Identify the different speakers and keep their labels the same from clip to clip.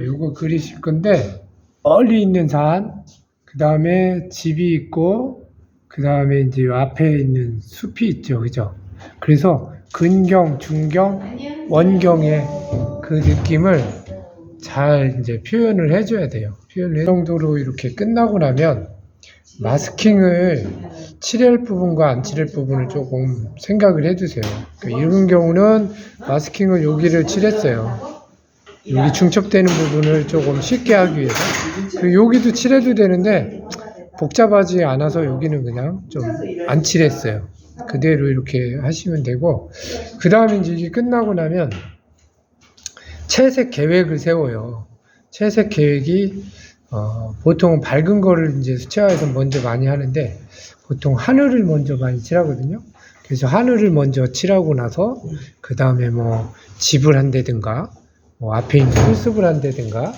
Speaker 1: 요거 그리실 건데 멀리 있는 산, 그 다음에 집이 있고, 그 다음에 이제 요 앞에 있는 숲이 있죠, 그죠? 그래서 근경, 중경, 원경의 그 느낌을 잘 이제 표현을 해줘야 돼요. 표현을 해 정도로 이렇게 끝나고 나면 마스킹을 칠할 부분과 안 칠할 부분을 조금 생각을 해두세요. 그러니까 이런 경우는 마스킹을 여기를 칠했어요. 여기 중첩되는 부분을 조금 쉽게 하기 위해서. 그리고 여기도 칠해도 되는데 복잡하지 않아서 여기는 그냥 좀 안 칠했어요. 그대로 이렇게 하시면 되고 그 다음에 이제 이게 끝나고 나면 채색 계획을 세워요. 채색 계획이 어, 보통 밝은 거를 이제 수채화에서 먼저 많이 하는데 보통 하늘을 먼저 많이 칠하거든요. 그래서 하늘을 먼저 칠하고 나서 그 다음에 뭐 집을 한다든가 뭐 앞에 있는 풀숲을 한다든가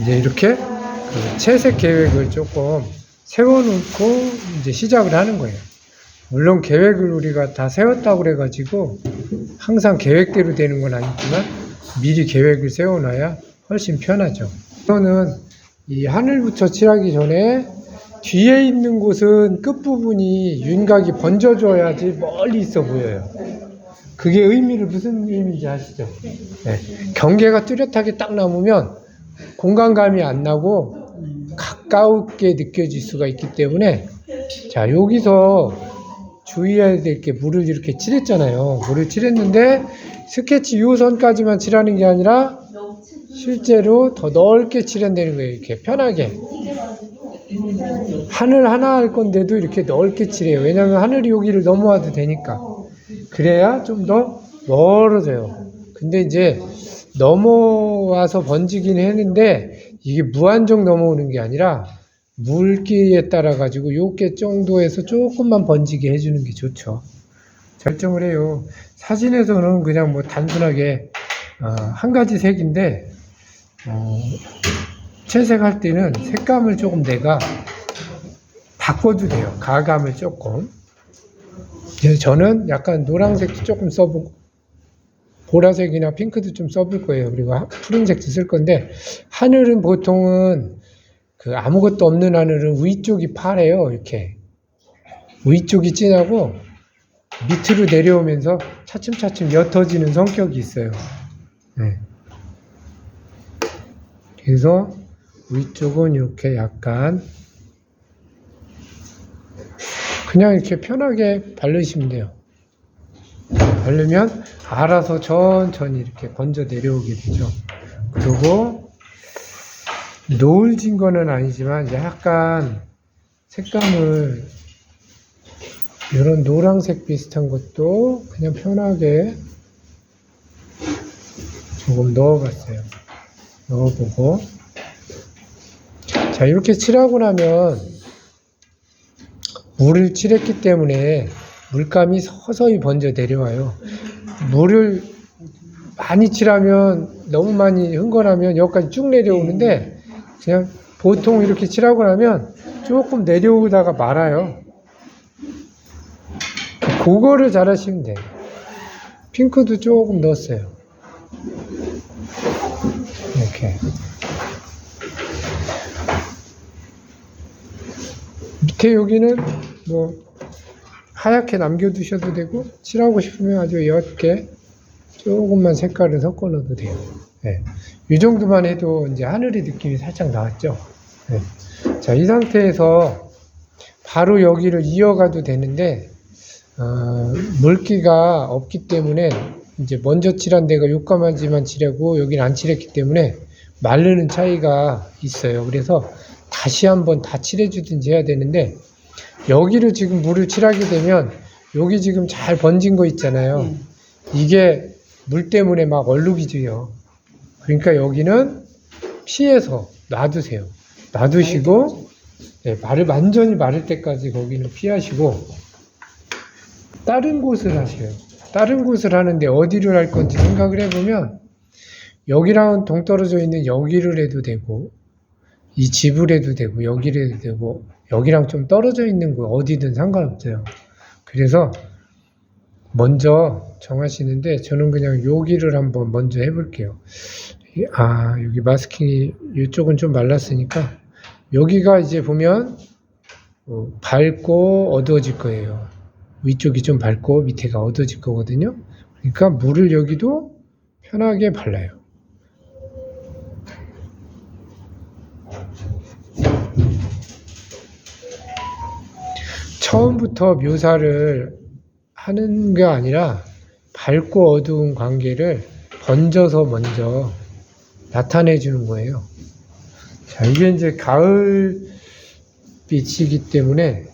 Speaker 1: 이제 이렇게 그 채색 계획을 조금 세워놓고 이제 시작을 하는 거예요. 물론 계획을 우리가 다 세웠다고 그래가지고 항상 계획대로 되는 건 아니지만 미리 계획을 세워놔야 훨씬 편하죠. 저는 이 하늘부터 칠하기 전에 뒤에 있는 곳은 끝부분이 윤곽이 번져줘야지 멀리 있어 보여요. 그게 의미를 무슨 의미인지 아시죠? 네. 경계가 뚜렷하게 딱 남으면 공간감이 안 나고 가까우게 느껴질 수가 있기 때문에 자 여기서 주의해야 될 게 물을 이렇게 칠했잖아요. 물을 칠했는데 스케치 요 선까지만 칠하는 게 아니라 실제로 더 넓게 칠한다는 거예요. 이렇게 편하게. 하늘 하나 할 건데도 이렇게 넓게 칠해요. 왜냐하면 하늘이 여기를 넘어와도 되니까. 그래야 좀 더 멀어져요. 근데 이제 넘어와서 번지긴 했는데 이게 무한정 넘어오는 게 아니라 물기에 따라 가지고 요게 정도에서 조금만 번지게 해주는 게 좋죠. 결정을 해요. 사진에서는 그냥 뭐 단순하게 어, 한 가지 색인데 어, 채색할 때는 색감을 조금 내가 바꿔도 돼요. 가감을 조금. 그래서 저는 약간 노란색도 조금 써보고 보라색이나 핑크도 좀 써볼 거예요. 그리고 하- 푸른색도 쓸 건데 하늘은 보통은 그 아무것도 없는 하늘은 위쪽이 파래요. 이렇게 위쪽이 진하고 밑으로 내려오면서 차츰차츰 옅어지는 성격이 있어요. 네. 그래서 위쪽은 이렇게 약간 그냥 이렇게 편하게 바르시면 돼요. 바르면 알아서 천천히 이렇게 건져 내려오게 되죠. 그리고 노을 진 거는 아니지만 약간 색감을 이런 노란색 비슷한 것도 그냥 편하게 조금 넣어봤어요. 넣어보고 자 이렇게 칠하고 나면 물을 칠했기 때문에 물감이 서서히 번져 내려와요. 물을 많이 칠하면 너무 많이 흥건하면 여기까지 쭉 내려오는데 그냥 보통 이렇게 칠하고 나면 조금 내려오다가 말아요. 그거를 잘 하시면 돼요. 핑크도 조금 넣었어요. 이렇게. 밑에 여기는 뭐 하얗게 남겨두셔도 되고 칠하고 싶으면 아주 옅게 조금만 색깔을 섞어 넣어도 돼요. 네. 이 정도만 해도 이제 하늘의 느낌이 살짝 나왔죠. 네. 자, 이 상태에서 바로 여기를 이어가도 되는데 어, 물기가 없기 때문에 이제 먼저 칠한 데가 요까마지만 칠하고 여기는 안 칠했기 때문에 마르는 차이가 있어요. 그래서 다시 한번 다 칠해주든지 해야 되는데 여기를 지금 물을 칠하게 되면 여기 지금 잘 번진 거 있잖아요. 이게 물 때문에 막 얼룩이져요. 그러니까 여기는 피해서 놔두세요. 놔두시고 네, 마를 완전히 마를 때까지 거기는 피하시고 다른 곳을 하세요. 다른 곳을 하는데 어디를 할 건지 생각을 해보면 여기랑 동떨어져 있는 여기를 해도 되고 이 집을 해도 되고 여기를 해도 되고 여기랑 좀 떨어져 있는 곳 어디든 상관없어요. 그래서 먼저 정하시는데 저는 그냥 여기를 한번 먼저 해볼게요. 이- 아, 여기 마스킹이 이쪽은 좀 말랐으니까 여기가 이제 보면 어, 밝고 어두워질 거예요. 위쪽이 좀 밝고 밑에가 어두워질 거거든요. 그러니까 물을 여기도 편하게 발라요. 처음부터 묘사를 하는 게 아니라 밝고 어두운 관계를 번져서 먼저 나타내 주는 거예요. 자, 이게 이제 가을 빛이기 때문에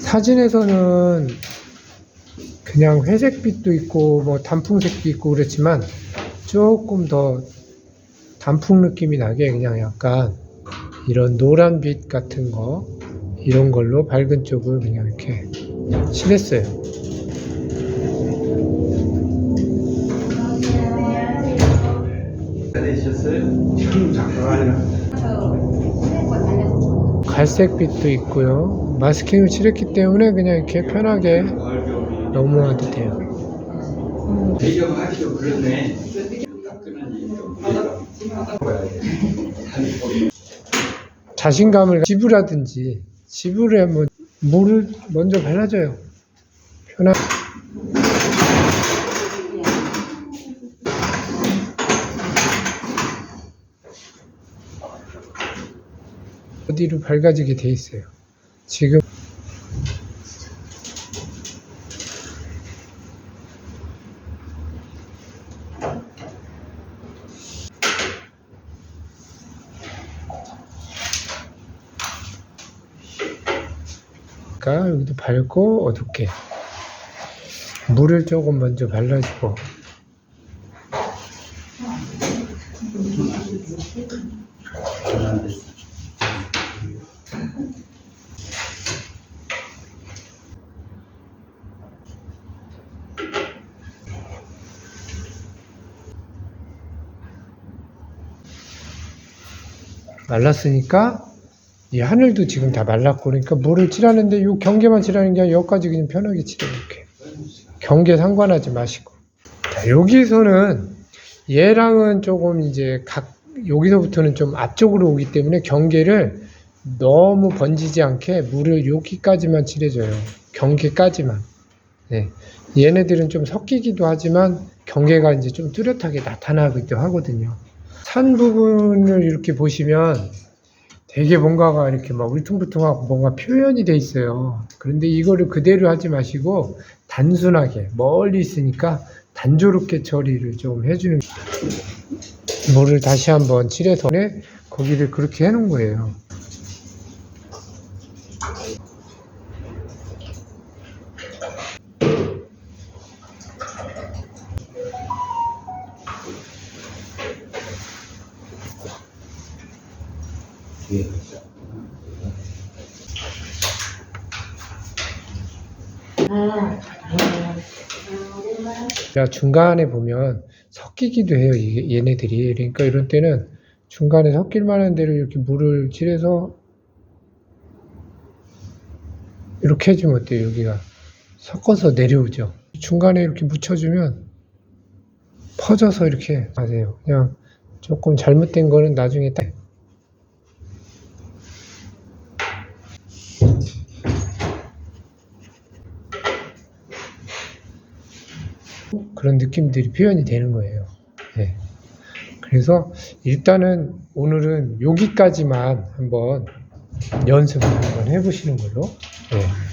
Speaker 1: 사진에서는 그냥 회색빛도 있고 뭐 단풍색도 있고 그렇지만 조금 더 단풍 느낌이 나게 그냥 약간 이런 노란빛 같은 거 이런 걸로 밝은 쪽을 그냥 이렇게 칠했어요. 갈색빛도 있고요. 마스킹을 칠했기 때문에 그냥 이렇게 편하게 넘어와도 돼요. 자신감을 지불하든지 지불에 뭐 물을 먼저 발라줘요. 편한. 어디로 밝아지게 돼 있어요. 지금 여기도 밝고 어둡게. 물을 조금 먼저 발라주고. 말랐으니까 이 하늘도 지금 다 말랐고 그러니까 물을 칠하는데 요 경계만 칠하는 게 아니라 여기까지 그냥 편하게 칠해요 이렇게. 경계 상관하지 마시고. 자 여기서는 얘랑은 조금 이제 각 여기서부터는 좀 앞쪽으로 오기 때문에 경계를 너무 번지지 않게 물을 여기까지만 칠해줘요. 경계까지만. 네. 얘네들은 좀 섞이기도 하지만 경계가 이제 좀 뚜렷하게 나타나기도 하거든요. 산 부분을 이렇게 보시면 되게 뭔가가 이렇게 막 울퉁불퉁하고 뭔가 표현이 돼 있어요. 그런데 이거를 그대로 하지 마시고 단순하게 멀리 있으니까 단조롭게 처리를 좀 해주는 물을 다시 한번 칠해서 거기를 그렇게 해놓은 거예요. 중간에 보면 섞이기도 해요, 얘네들이. 그러니까 이런 때는 중간에 섞일 만한 데를 이렇게 물을 칠해서 이렇게 해주면 어때요, 여기가. 섞어서 내려오죠. 중간에 이렇게 묻혀주면 퍼져서 이렇게 가세요. 그냥 조금 잘못된 거는 나중에 딱 그런 느낌들이 표현이 되는 거예요. 네. 그래서 일단은 오늘은 여기까지만 한번 연습을 한번 해보시는 걸로. 네.